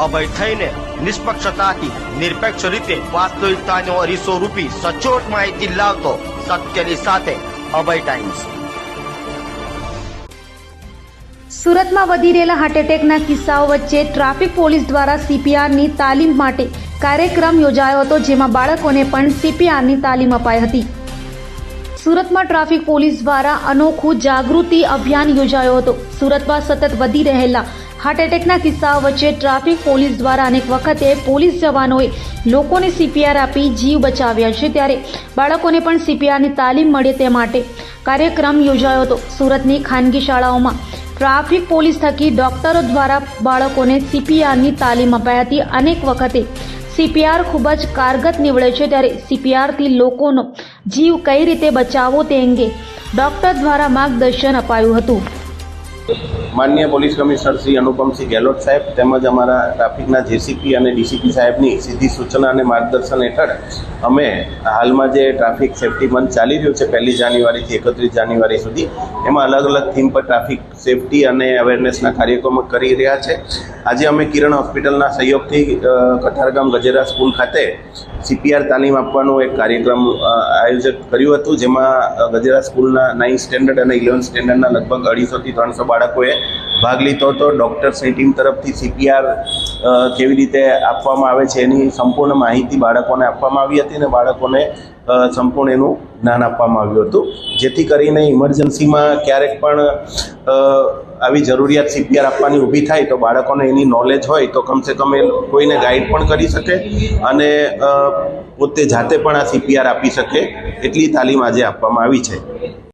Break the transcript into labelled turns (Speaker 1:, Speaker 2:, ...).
Speaker 1: અભય થઈને નિષ્પક્ષતાથી, નિરપેક્ષ રીતે વાસ્તવિકતાનો અરીસો રૂપી સચોટ માહિતી લાવતો સત્યની સાથે અભય ટાઈમ્સ.
Speaker 2: સુરતમાં વધી રહેલા હાર્ટ એટેકના કિસ્સાઓ વચ્ચે ટ્રાફિક પોલીસ દ્વારા સીપીઆરની તાલીમ માટે કાર્યક્રમ યોજાયો હતો, જેમાં બાળકોને પણ સીપીઆરની તાલીમ અપાઈ હતી. સુરતમાં ટ્રાફિક પોલીસ દ્વારા અનોખું જાગૃતિ અભિયાન યોજાયો હતો. સુરતમાં સતત વધી રહેલા હાર્ટ એટેકના કિસ્સાઓ વચ્ચે ટ્રાફિક પોલીસ દ્વારા અનેક વખતે પોલીસ જવાનોએ લોકોને સીપીઆર આપી જીવ બચાવ્યા છે. ત્યારે બાળકોને પણ સીપીઆરની તાલીમ મળે તે માટે કાર્યક્રમ યોજાયો હતો. સુરતની ખાનગી શાળાઓમાં ટ્રાફિક પોલીસ થકી ડોક્ટરો દ્વારા બાળકોને સીપીઆરની તાલીમ અપાઈ હતી. અનેક વખતે સીપીઆર ખૂબ જ કારગત નીવડે છે. ત્યારે સીપીઆરથી લોકોનો જીવ કઈ રીતે બચાવવો તે અંગે ડોક્ટર દ્વારા માર્ગદર્શન અપાયું હતું.
Speaker 3: માનનીય પોલીસ કમિશનર શ્રી અનુપમસિંહ ગેહલોત સાહેબ તેમજ અમારા ટ્રાફિકના જેસીપી અને ડીસીપી સાહેબની સીધી સૂચના અને માર્ગદર્શન હેઠળ અમે હાલમાં જે ટ્રાફિક સેફટી મંથ ચાલી રહ્યો છે પહેલી જાન્યુઆરીથી એકત્રીસ જાન્યુઆરી સુધી એમાં અલગ અલગ થીમ પર ટ્રાફિક સેફટી અને અવેરનેસના કાર્યક્રમો કરી રહ્યા છે. આજે અમે કિરણ હોસ્પિટલના સહયોગથી કઠારગામ ગજેરા સ્કૂલ ખાતે સીપીઆર તાલીમ આપવાનો એક કાર્યક્રમ અ, આયોજન કર્યું હતું જેમાં ગજેરા સ્કૂલના નાઇન્થ સ્ટેન્ડર્ડ અને ઇલેવન્થ સ્ટેન્ડર્ડના લગભગ અઢીસોથી ત્રણસો બાળકોએ ભાગ લીધો હતો. ડૉક્ટર્સની ટીમ તરફથી સીપીઆર કેવી રીતે આપવામાં આવે છે એની સંપૂર્ણ માહિતી બાળકોને આપવામાં આવી હતી અને બાળકોને સંપૂર્ણ એનું જ્ઞાન આપવામાં આવ્યું હતું. જેથી કરીને ઇમરજન્સીમાં ક્યારેક પણ આવી જરૂરિયાત સીપીઆર આપવાની ઊભી થાય તો બાળકોને એની નોલેજ હોય તો કમસે કમ એ કોઈને ગાઈડ પણ કરી શકે અને પોતે જાતે પણ આ સીપીઆર આપી શકે. એટલી તાલીમ આજે આપવામાં આવી છે.